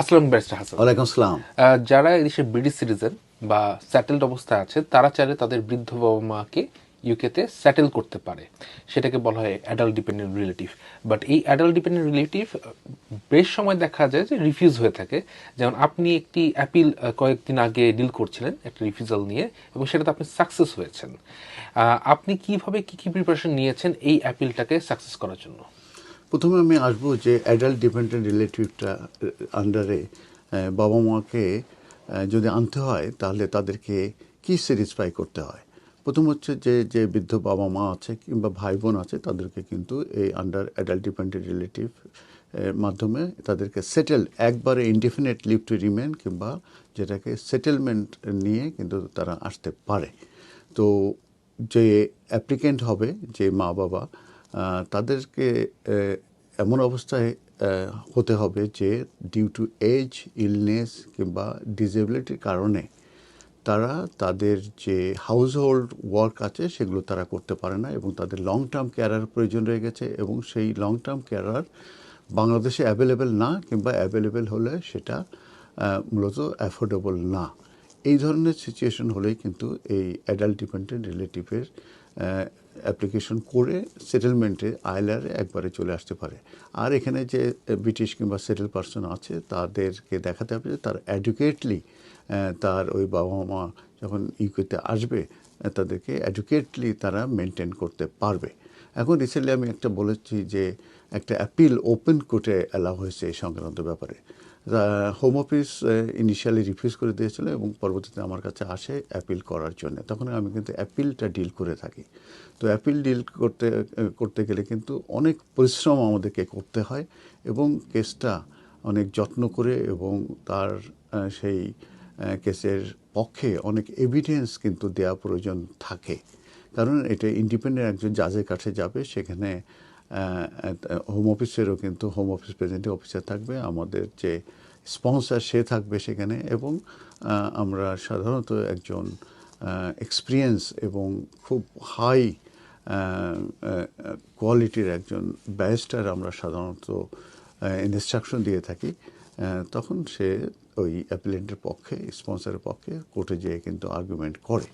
আসসালাম ব্যারিস্টার হাসান। ওয়ালাইকুম আসসালাম। যারা এদেশে ব্রিটিশ সিটিজেন বা সেটেলড অবস্থায় আছে তারা চাইলে তাদের বৃদ্ধ বাবা মাকে ইউকেতে সেটেল করতে পারে। সেটাকে বলা হয় অ্যাডাল্ট ডিপেন্ডেন্ট রিলেটিভ বাট এই অ্যাডাল্ট ডিপেন্ডেন্ট রিলেটিভ বেশ সময় দেখা যায় যে রিফিউজ হয়ে থাকে। যেমন আপনি একটি অ্যাপিল কয়েকদিন আগে ডিল করছিলেন একটা রিফিউজাল নিয়ে এবং সেটাতে আপনি সাকসেস হয়েছেন। আপনি কীভাবে কি কি প্রিপারেশন নিয়েছেন এই অ্যাপিলটাকে সাকসেস করার জন্য? প্রথমে আমি আসব যে অ্যাডাল্ট ডিপেন্ডেন্ট রিলেটিভটা আন্ডারে বাবা মাকে যদি আনতে হয়, তাহলে তাদেরকে কি স্যাটিসফাই করতে হয়? প্রথম হচ্ছে যে যে বৃদ্ধ বাবা মা আছে কিংবা ভাই বোন আছে, তাদেরকে কিন্তু এই আন্ডার অ্যাডাল্ট ডিপেন্ডেন্ট রিলেটিভ মাধ্যমে তাদেরকে সেটেল একবারে ইনডিফিনিট লিভ টু রিমেন কিংবা যেটাকে সেটেলমেন্ট নিয়ে কিন্তু তারা আসতে পারে। তো যে অ্যাপ্লিকেন্ট হবে, যে মা বাবা তাদেরকে এমন অবস্থায় হতে হবে যে ডিউ টু এজ ইলনেস কিংবা ডিসেবিলিটির কারণে তারা তাদের যে হাউস হোল্ড ওয়ার্ক আছে সেগুলো তারা করতে পারে না এবং তাদের লং টার্ম কেয়ারার প্রয়োজন রয়ে গেছে এবং সেই লং টার্ম কেয়ারার বাংলাদেশে অ্যাভেলেবেল না কিংবা অ্যাভেলেবেল হলে সেটা মূলত অ্যাফোর্ডেবল না। এই ধরনের সিচুয়েশন হলেই কিন্তু এই অ্যাডাল্ট ডিপেন্ডেন্ট রিলেটিভের অ্যাপ্লিকেশন করে সেটেলমেন্টে আইলারে একবারে চলে আসতে পারে। আর এখানে যে ব্রিটিশ কিংবা সেটেল পার্সন আছে, তাদেরকে দেখাতে হবে যে তার অ্যাডুকেটলি তার ওই বাবা মা যখন ইউকেতে আসবে, তাদেরকে অ্যাডুকেটলি তারা মেনটেন করতে পারবে। এখন রিসেন্টলি আমি একটা বলেছি যে একটা অ্যাপিল ওপেন কোর্টে অ্যালাউ হয়েছে এই সংক্রান্ত ব্যাপারে। হোম অফিস ইনিশিয়ালি রিফিউজ করে দিয়েছিল এবং পরবর্তীতে আমার কাছে আসে অ্যাপিল করার জন্য। তখন আমি কিন্তু অ্যাপিলটা ডিল করে থাকি। তো অ্যাপিল ডিল করতে করতে গেলে কিন্তু অনেক পরিশ্রম আমাদেরকে করতে হয় এবং কেসটা অনেক যত্ন করে এবং তার সেই কেসের পক্ষে অনেক এভিডেন্স কিন্তু দেওয়া প্রয়োজন থাকে। কারণ এটা ইন্ডিপেন্ডেন্ট একজন জাজের কাছে যাবে, সেখানে হোম অফিসেরও কিন্তু হোম অফিস প্রেজেন্টিভ অফিসার থাকবে, আমাদের যে স্পন্সার সে থাকবে সেখানে এবং আমরা সাধারণত একজন এক্সপিরিয়েন্স এবং খুব হাই কোয়ালিটির একজন ব্যারিস্টার আমরা সাধারণত ইনস্ট্রাকশন দিয়ে থাকি তখন সে ওই অ্যাপিলেন্টের পক্ষে, স্পন্সরের পক্ষে কোর্টে যেয়ে কিন্তু আর্গুমেন্ট করে।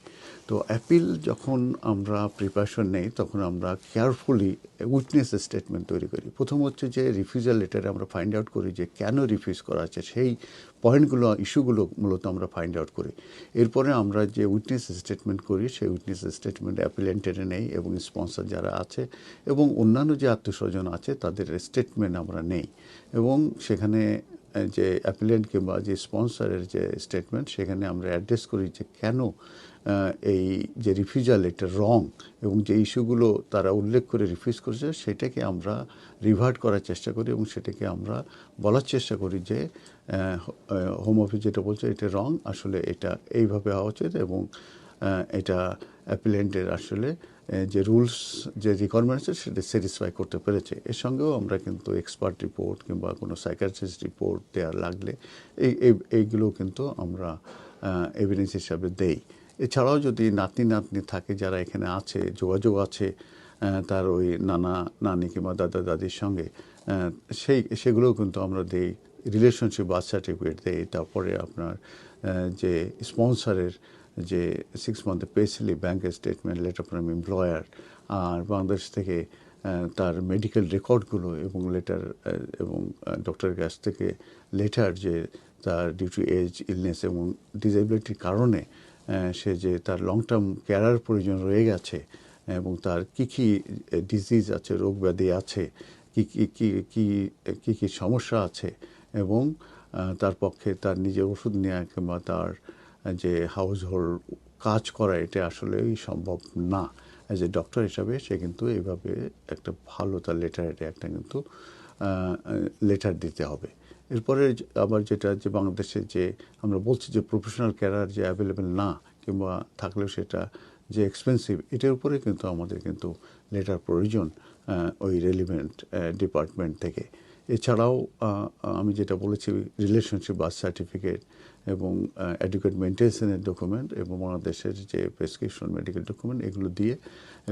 তো অ্যাপিল যখন আমরা প্রিপারেশন নেই, তখন আমরা কেয়ারফুলি উইটনেস স্টেটমেন্ট তৈরি করি। প্রথম হচ্ছে যে রিফিউজাল লেটারে আমরা ফাইন্ড আউট করি যে কেন রিফিউজ করা আছে। সেই পয়েন্টগুলো ইস্যুগুলো মূলত আমরা ফাইন্ড আউট করি। এরপরে আমরা যে উইটনেস স্টেটমেন্ট করি, সেই উইটনেস স্টেটমেন্ট অ্যাপিলেন্টের নেই এবং স্পন্সর যারা আছে এবং অন্যান্য যে আত্মীয়স্বজন আছে, তাদের স্টেটমেন্ট আমরা নেই। এবং সেখানে যে অ্যাপিলেন্ট কিংবা যে স্পন্সরের যে স্টেটমেন্ট সেখানে আমরা অ্যাড্রেস করি যে কেন এই যে রিফিউজাল এটা রং এবং যে ইস্যুগুলো তারা উল্লেখ করে রিফিউজ করেছে, সেটাকে আমরা রিভার্ট করার চেষ্টা করি এবং সেটাকে আমরা বলার চেষ্টা করি যে হোম অফিস যেটা বলছে এটা রং আসলে এটা এইভাবে হওয়া উচিত এবং এটা অ্যাপিলেন্টের আসলে যে রুলস, যে রিকোয়ারমেন্টস সেটা স্যাটিসফাই করতে পেরেছে। এর সঙ্গেও আমরা কিন্তু এক্সপার্ট রিপোর্ট কিংবা কোনো সাইকাট্রিস্ট রিপোর্ট দেওয়ার লাগলে এই, এই- এইগুলো কিন্তু আমরা এভিডেন্স হিসাবে দেই। এছাড়াও যদি নাতনি নাতনি থাকে যারা এখানে আছে, যোগাযোগ আছে তার ওই নানা, নানি কিংবা দাদা, দাদির সঙ্গে সেই, সেগুলোও কিন্তু আমরা দেই। রিলেশনশিপ বার্থ সার্টিফিকেট দেই। তারপরে আপনার যে স্পন্সরের যে সিক্স মান্থের পে স্লিপ ব্যাঙ্কের স্টেটমেন্ট লেটার ফ্রম এমপ্লয়ার আর বাংলাদেশ থেকে তার মেডিকেল রেকর্ডগুলো এবং লেটার এবং ডক্টরের কাছ থেকে লেটার যে তার ডিউ টু এজ ইলনেস এবং ডিসেবিলিটির কারণে সে যে তার লং টার্ম কেয়ারার প্রয়োজন রয়ে গেছে এবং তার কী কী ডিজিজ আছে, রোগ ব্যাধি আছে, কী কী কী কী কী কী সমস্যা আছে এবং তার পক্ষে তার নিজের ওষুধ নেওয়া কিংবা তার যে হাউস হোল্ড কাজ করা এটা আসলেই সম্ভব না। অ্যাজ এ ডক্টর হিসাবে সে কিন্তু এইভাবে একটা ভালো তার লেটার এটা একটা কিন্তু লেটার দিতে হবে। এরপরে আবার যেটা যে বাংলাদেশে যে আমরা বলছি যে প্রফেশনাল ক্যারিয়ার যে অ্যাভেলেবেল না কিংবা থাকলেও সেটা যে এক্সপেন্সিভ এটার উপরে কিন্তু আমাদের কিন্তু লেটার প্রয়োজন ওই রেলিভেন্ট ডিপার্টমেন্ট থেকে। এছাড়াও আমি যেটা বলেছি রিলেশনশিপ বার্থ সার্টিফিকেট এবং অ্যাডুকেট মেনটেন্সের ডকুমেন্ট এবং বাংলাদেশের যে প্রেসক্রিপশন মেডিকেল ডকুমেন্ট এগুলো দিয়ে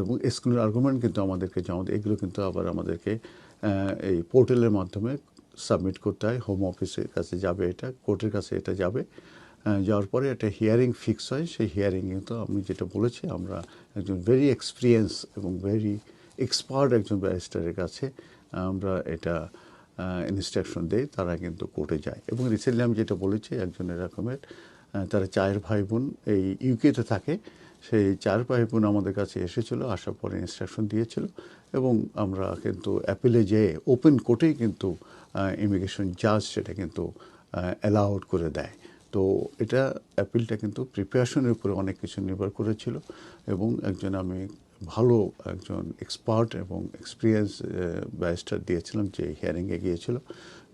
এবং স্কুলের আর্গুমেন্ট কিন্তু আমাদেরকে জমা দেয়। এগুলো কিন্তু আবার আমাদেরকে এই পোর্টালের মাধ্যমে সাবমিট করতে হয় হোম অফিসের কাছে যাবে এটা কোর্টের কাছে এটা যাবে যাওয়ার পরে একটা হিয়ারিং ফিক্স হয় সেই হিয়ারিং তো আমি যেটা বলেছি, আমরা একজন ভেরি এক্সপিরিয়েন্স এবং ভেরি এক্সপার্ট একজন ব্যারিস্টারের কাছে আমরা এটা ইনস্ট্রাকশন দেই তারা কিন্তু কোর্টে যায়। এবং রিসেন্টলি আমি যেটা বলেছি, একজন এরকমের তারা চায়ের ভাই বোন এই ইউকেতে থাকে। সেই চার ভাই বোন আমাদের কাছে এসেছিল, আসার পরে ইনস্ট্রাকশন দিয়েছিল এবং আমরা কিন্তু অ্যাপিলে যেয়ে ওপেন কোর্টেই কিন্তু ইমিগ্রেশন জাজ সেটা কিন্তু অ্যালাউড করে দেয়। তো এটা অ্যাপিলটা কিন্তু প্রিপারেশনের উপরে অনেক কিছু নির্ভর করেছিল। এবং একজন আমি ভালো একজন এক্সপার্ট এবং এক্সপিরিয়েন্স ব্যারিস্টার দিয়েছিলাম যে হিয়ারিংয়ে গিয়েছিল।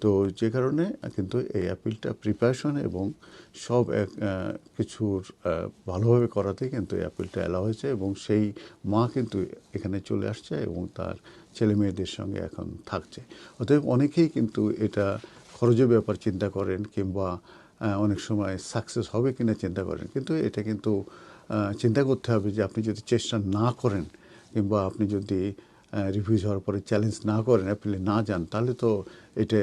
তো যে কারণে কিন্তু এই অ্যাপিলটা প্রিপারেশন এবং সব এক, কিছুর ভালোভাবে করাতে কিন্তু এই অ্যাপিলটা এলা হয়েছে এবং সেই মা কিন্তু এখানে চলে আসছে এবং তার ছেলে মেয়েদের সঙ্গে এখন থাকছে। অতএব অনেকেই কিন্তু এটা খরচের ব্যাপার চিন্তা করেন কিংবা অনেক সময় সাকসেস হবে কিনা চিন্তা করেন। কিন্তু এটা কিন্তু চিন্তা করতে হবে যে আপনি যদি চেষ্টা না করেন কিংবা আপনি যদি রিভিউজ হওয়ার পরে চ্যালেঞ্জ না করেন অ্যাপিলে না যান, তাহলে তো এটা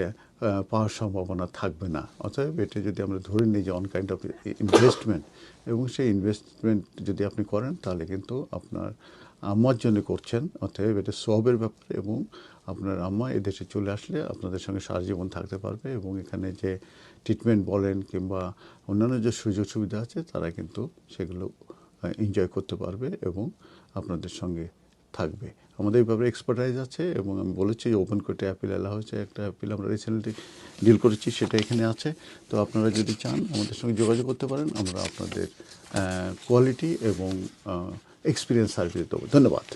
পাওয়ার সম্ভাবনা থাকবে না। অতএব এটা যদি আমরা ধরে নিই যে অন কাইন্ড অফ ইনভেস্টমেন্ট এবং সেই ইনভেস্টমেন্ট যদি আপনি করেন, তাহলে কিন্তু আপনার আম্মার জন্য করছেন, অতএব এটা সবের ব্যাপার, এবং আপনার আম্মা এদেশে চলে আসলে আপনাদের সঙ্গে সারা জীবন থাকতে পারবে, এবং এখানে যে ট্রিটমেন্ট বলেন কিংবা অন্যান্য যে সুযোগ সুবিধা আছে, তারা কিন্তু সেগুলো এনজয় করতে পারবে এবং আপনাদের সঙ্গে থাকবে। আমাদের এই ব্যাপারে এক্সপার্টাইজ আছে এবং আমি বলেছি ওপেন কোর্টে অ্যাপিল এলা হয়েছে। একটা অ্যাপিল আমরা রিসেন্টলি ডিল করেছি, সেটা এখানে আছে। তো আপনারা যদি চান, আমাদের সঙ্গে যোগাযোগ করতে পারেন। আমরা আপনাদের কোয়ালিটি এবং এক্সপিরিয়েন্স সার্ভিস দেবো। ধন্যবাদ।